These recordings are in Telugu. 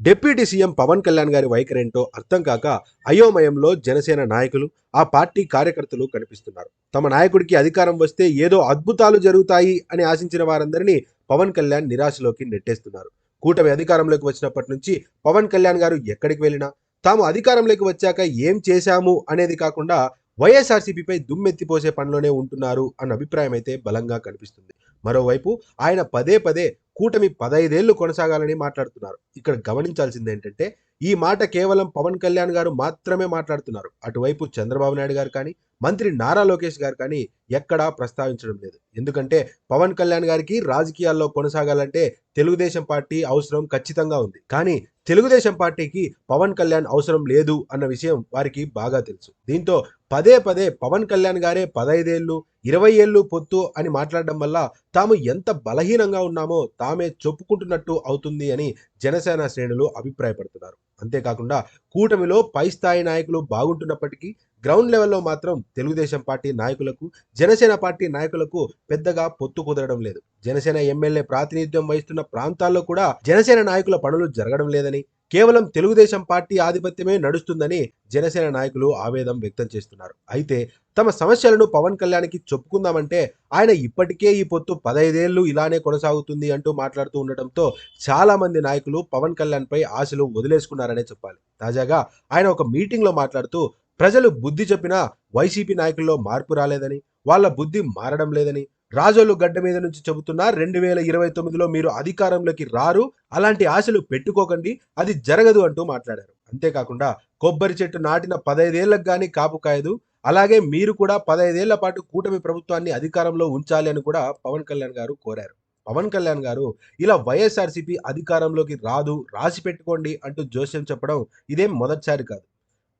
డిప్యూటీ సీఎం పవన్ కళ్యాణ్ గారి వైఖరేంటో అర్థం కాక అయోమయంలో జనసేన నాయకులు ఆ పార్టీ కార్యకర్తలు కనిపిస్తున్నారు. తమ నాయకుడికి అధికారం వస్తే ఏదో అద్భుతాలు జరుగుతాయి అని ఆశించిన వారందరినీ పవన్ కళ్యాణ్ నిరాశలోకి నెట్టేస్తున్నారు. కూటమి అధికారంలోకి వచ్చినప్పటి నుంచి పవన్ కళ్యాణ్ గారు ఎక్కడికి వెళ్ళినా తాము అధికారంలోకి వచ్చాక ఏం చేశాము అనేది కాకుండా వైఎస్ఆర్సీపీపై దుమ్మెత్తిపోసే పనిలోనే ఉంటున్నారు అన్న అభిప్రాయం అయితే బలంగా కనిపిస్తుంది. మరోవైపు ఆయన పదే పదే కూటమి పదైదేళ్ళు కొనసాగాలని మాట్లాడుతున్నారు. ఇక్కడ గమనించాల్సింది ఏంటంటే ఈ మాట కేవలం పవన్ కళ్యాణ్ గారు మాత్రమే మాట్లాడుతున్నారు. అటువైపు చంద్రబాబు నాయుడు గారు కానీ మంత్రి నారా లోకేష్ గారు కానీ ఎక్కడా ప్రస్తావించడం లేదు. ఎందుకంటే పవన్ కళ్యాణ్ గారికి రాజకీయాల్లో కొనసాగాలంటే తెలుగుదేశం పార్టీ అవసరం ఖచ్చితంగా ఉంది. కానీ తెలుగుదేశం పార్టీకి పవన్ కళ్యాణ్ అవసరం లేదు అన్న విషయం వారికి బాగా తెలుసు. దీంతో పదే పదే పవన్ కళ్యాణ్ గారే పదైదేళ్ళు ఇరవై ఏళ్ళు పొత్తు అని మాట్లాడడం వల్ల తాము ఎంత బలహీనంగా ఉన్నామో తామే చెప్పుకుంటున్నట్టు అవుతుంది అని జనసేన శ్రేణులు అభిప్రాయపడుతున్నారు. అంతేకాకుండా కూటమిలో పై స్థాయి నాయకులు బాగుంటున్నప్పటికీ గ్రౌండ్ లెవెల్లో మాత్రం తెలుగుదేశం పార్టీ నాయకులకు జనసేన పార్టీ నాయకులకు పెద్దగా పొత్తు కుదరడం లేదు. జనసేన ఎమ్మెల్యే ప్రాతినిధ్యం వహిస్తున్న ప్రాంతాల్లో కూడా జనసేన నాయకుల పనులు జరగడం లేదని కేవలం తెలుగుదేశం పార్టీ ఆధిపత్యమే నడుస్తుందని జనసేన నాయకులు ఆవేదం వ్యక్తం చేస్తున్నారు. అయితే తమ సమస్యలను పవన్ కళ్యాణ్కి చెప్పుకుందామంటే ఆయన ఇప్పటికే ఈ పొత్తు పదైదేళ్ళు ఇలానే కొనసాగుతుంది అంటూ మాట్లాడుతూ ఉండటంతో చాలామంది నాయకులు పవన్ కళ్యాణ్పై ఆశలు వదిలేసుకున్నారనే చెప్పాలి. తాజాగా ఆయన ఒక మీటింగ్లో మాట్లాడుతూ ప్రజలు బుద్ధి చెప్పినా వైసీపీ నాయకుల్లో మార్పు రాలేదని వాళ్ళ బుద్ధి మారడం లేదని రాజోలు గడ్డ మీద నుంచి చెబుతున్నా రెండు వేల ఇరవై తొమ్మిదిలో మీరు అధికారంలోకి రారు అలాంటి ఆశలు పెట్టుకోకండి అది జరగదు అంటూ మాట్లాడారు. అంతేకాకుండా కొబ్బరి చెట్టు నాటిన పదైదేళ్ళకు కానీ కాపు కాయదు అలాగే మీరు కూడా పదైదేళ్ళ పాటు కూటమి ప్రభుత్వాన్ని అధికారంలో ఉంచాలి అని కూడా పవన్ కళ్యాణ్ గారు కోరారు. పవన్ కళ్యాణ్ గారు ఇలా వైఎస్ఆర్సీపీ అధికారంలోకి రాదు రాసి పెట్టుకోండి అంటూ జోస్యం చెప్పడం ఇదేం మొదటిసారి కాదు.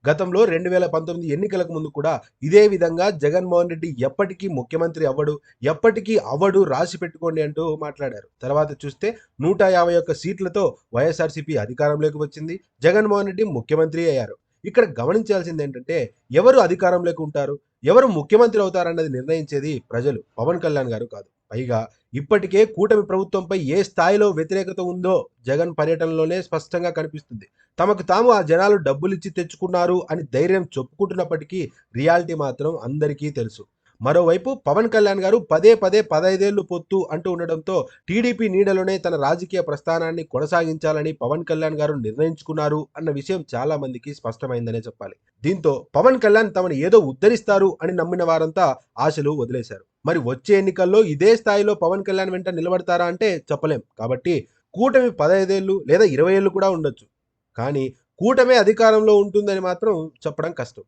గతంలో రెండు వేల పంతొమ్మిది ఎన్నికలకు ముందు కూడా ఇదే విధంగా జగన్మోహన్ రెడ్డి ఎప్పటికీ ముఖ్యమంత్రి అవ్వడు ఎప్పటికీ అవ్వడు రాసి పెట్టుకోండి అంటూ మాట్లాడారు. తర్వాత చూస్తే నూట యాభై ఒక్క సీట్లతో వైఎస్ఆర్సీపీ అధికారంలోకి వచ్చింది జగన్మోహన్ రెడ్డి ముఖ్యమంత్రి అయ్యారు. ఇక్కడ గమనించాల్సింది ఏంటంటే ఎవరు అధికారంలోకి ఉంటారు? ఎవరు ముఖ్యమంత్రి అవుతారన్నది నిర్ణయించేది ప్రజలు. పవన్ కళ్యాణ్ గారు కాదు. పైగా ఇప్పటికే కూటమి ప్రభుత్వంపై ఏ స్థాయిలో వ్యతిరేకత ఉందో జగన్ పర్యటనలోనే స్పష్టంగా కనిపిస్తుంది. తమకు తాము ఆ జనాలు డబ్బులిచ్చి తెచ్చుకున్నారు అని ధైర్యం చెప్పుకుంటున్నప్పటికీ రియాలిటీ మాత్రం అందరికీ తెలుసు. మరోవైపు పవన్ కళ్యాణ్ గారు పదే పదే పదైదేళ్ళు పొత్తు అంటూ ఉండడంతో టీడీపీ నీడలోనే తన రాజకీయ ప్రస్థానాన్ని కొనసాగించాలని పవన్ కళ్యాణ్ గారు నిర్ణయించుకున్నారు అన్న విషయం చాలా మందికి స్పష్టమైందనే చెప్పాలి. దీంతో పవన్ కళ్యాణ్ తమను ఏదో ఉద్ధరిస్తారు అని నమ్మిన వారంతా ఆశలు వదిలేశారు. మరి వచ్చే ఎన్నికల్లో ఇదే స్థాయిలో పవన్ కళ్యాణ్ వెంట నిలబడతారా అంటే చెప్పలేం. కాబట్టి కూటమి పదైదేళ్ళు లేదా ఇరవై ఏళ్ళు కూడా ఉండొచ్చు. కానీ కూటమే అధికారంలో ఉంటుందని మాత్రం చెప్పడం కష్టం.